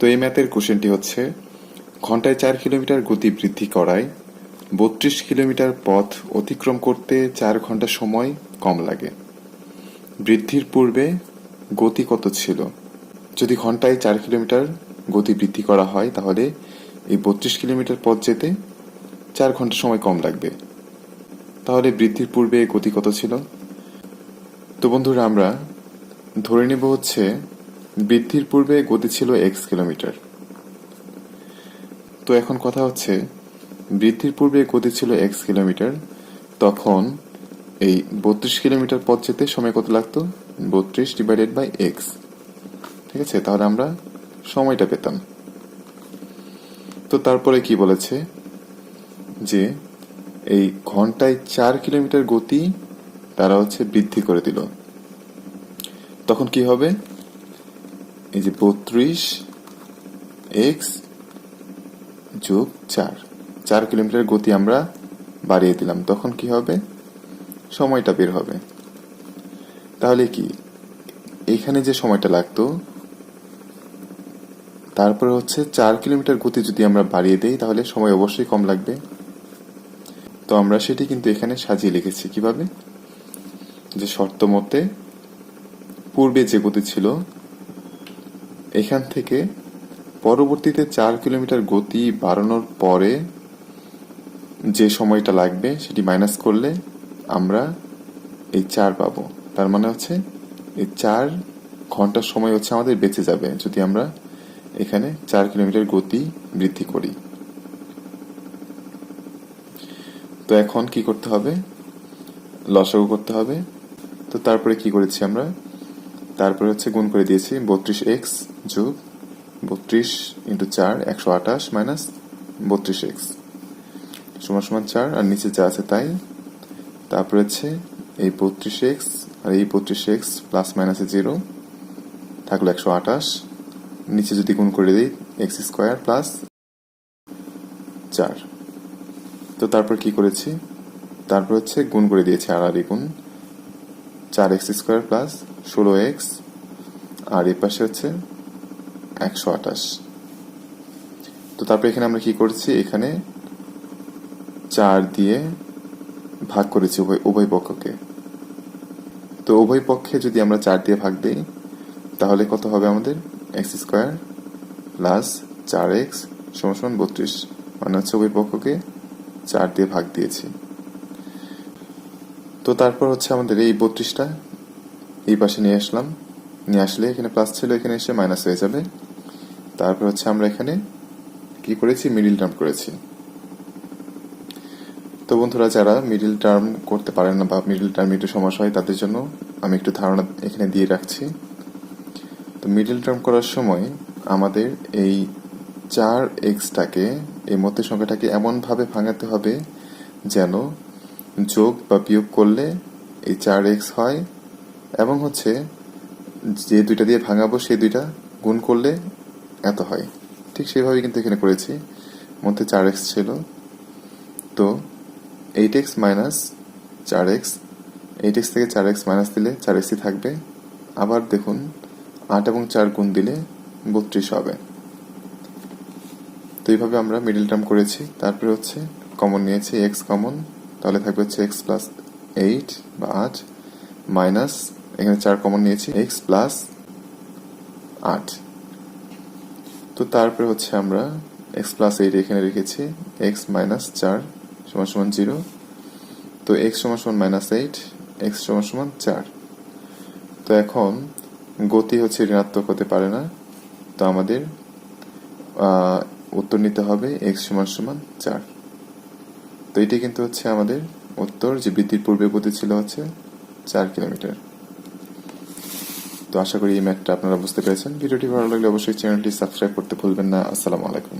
তো এই ম্যাথের কোশ্চেনটি হচ্ছে, ঘন্টায় চার কিলোমিটার গতি বৃদ্ধি করায় বত্রিশ কিলোমিটার পথ অতিক্রম করতে চার ঘণ্টা সময় কম লাগে। বৃদ্ধির পূর্বে গতি কত ছিল? যদি ঘন্টায় চার কিলোমিটার গতি বৃদ্ধি করা হয়, তাহলে এই বত্রিশ কিলোমিটার পথ যেতে চার ঘণ্টা সময় কম লাগবে। তাহলে বৃদ্ধির পূর্বে গতি কত ছিল? তো বন্ধুরা, আমরা ধরে নেব হচ্ছে বৃদ্ধির পূর্বে গতি ছিল এক্স কিলোমিটার। তো এখন কথা হচ্ছে, বৃদ্ধির পূর্বে গতি ছিল এক্স কিলোমিটার, তখন এই বত্রিশ কিলোমিটার পথ যেতে সময় কত লাগতো? বত্রিশ ডিভাইডেড বাই এক্স ঠিক আছে? তাহলে আমরা সময়টা পেতাম। তো তারপরে কি বলেছে? যে এই ঘন্টায় চার কিলোমিটার গতি তারা হচ্ছে বৃদ্ধি করে দিল। তখন কি হবে? এই যে বত্রিশ এক্স যোগ চার চার কিলোমিটার গতি আমরা বাড়িয়ে দিলাম। তখন কি হবে? সময়টা বের হবে। তাহলে কি? এখানে যে সময়টা লাগতো, তারপরে হচ্ছে চার কিলোমিটার গতি যদি আমরা বাড়িয়ে দেই, তাহলে সময় অবশ্যই কম লাগবে। তো আমরা সেটি কিন্তু এখানে সাজিয়ে লিখেছি কীভাবে? যে শর্ত মতে পূর্বে যে গতি ছিল এখান থেকে পরবর্তীতে চার কিলোমিটার গতি বাড়ানোর পরে যে সময়টা লাগবে সেটি মাইনাস করলে আমরা এই চার পাবো। তার মানে হচ্ছে এই চার ঘণ্টার সময় হচ্ছে আমাদের বেঁচে যাবে যদি আমরা এখানে চার কিলোমিটার গতি বৃদ্ধি করি। তো এখন কি করতে হবে? লসাগু করতে হবে। তো তারপরে কি করেছি আমরা? তারপরে হচ্ছে গুণ করে দিয়েছি, বত্রিশ এক্স যোগ বত্রিশ ইন্টু চার, একশো আঠাশ মাইনাস বত্রিশ এক্স সমান সমান চার, আর নিচে যা আছে তাই। তারপরে হচ্ছে এই বত্রিশ এক্স আর এই বত্রিশ এক্স প্লাস মাইনাসে জিরো থাকল একশো আঠাশ। নিচে যদি গুণ করে দিই এক্স স্কোয়ার প্লাস চার। তো তারপর কি করেছি? তারপর হচ্ছে গুণ করে দিয়েছি আর আর গুণ। চার এক্স স্কোয়ার প্লাস ষোলো এক্স, আর এর পাশে হচ্ছে একশো আঠাশ। তো তারপর এখানে আমরা কি করছি? এখানে চার দিয়ে ভাগ করেছি উভয় উভয় পক্ষকে। তো উভয় পক্ষে যদি আমরা চার দিয়ে ভাগ দিই, তাহলে কত হবে আমাদের? এক্স স্কোয়ার প্লাস চার এক্স সমান বত্রিশ। মানে হচ্ছে উভয় পক্ষকে চার দিয়ে ভাগ দিয়েছি। তো তারপর হচ্ছে আমাদের এই বত্রিশটা, এই পাশে নিয়ে আসলাম। নিয়ে আসলে এখানে প্লাস ছিল, এখানে এসে মাইনাস হয়ে যাবে। তারপর হচ্ছে আমরা এখানে কি করেছি? মিডিল টার্ম করেছি। তো বন্ধুরা, যারা মিডিল টার্ম করতে পারেন না বা মিডিল টার্ম একটু সমস্যা হয়, তাদের জন্য আমি একটু ধারণা এখানে দিয়ে রাখছি। তো মিডিল টার্ম করার সময় আমাদের এই চার এক্সটাকে এই মধ্যে সংখ্যাটাকে এমনভাবে ভাঙাতে হবে যেন যোগ বা বিয়োগ করলে এই চার এক্স হয় এবং হচ্ছে যে দুইটা দিয়ে ভাঙাবো সেই দুইটা গুণ করলে এত হয়। ঠিক সেভাবে কিন্তু এখানে করেছি। মধ্যে চার এক্স ছিল। তো এইট এক্স মাইনাস চার এক্স এইট এক্স থেকে চার এক্স মাইনাস দিলে চার এক্সই থাকবে। আবার দেখুন, আট এবং চার গুণ দিলে বত্রিশ হবে। তো এইভাবে আমরা মিডিল টার্ম করেছি। তারপরে হচ্ছে কমন নিয়েছি এক্স কমন তাহলে থাকবে হচ্ছে এক্স প্লাস এইট বা আট মাইনাস এখানে চার কমন নিয়েছি এক্স প্লাস আট। তো তারপরে হচ্ছে আমরা এক্স প্লাস এইট এখানে রেখেছি এক্স মাইনাস চার সমান সমান জিরো তো এক্স সমান সমান মাইনাস এইট এক্স সমান সমান চার। তো এখন গতি হচ্ছে ঋণাত্মক হতে পারে না, তো আমাদের উত্তর নিতে হবে এক্স সমান সমান চার। তো এটি কিন্তু হচ্ছে আমাদের উত্তর, যে বৃদ্ধির পূর্বে গতি ছিল হচ্ছে চার কিলোমিটার। তো আশা করি এই ম্যাথটা আপনারা বুঝতে পেরেছেন। ভিডিওটি ভালো লাগলে অবশ্যই চ্যানেলটি সাবস্ক্রাইব করতে ভুলবেন না। আসসালামু আলাইকুম।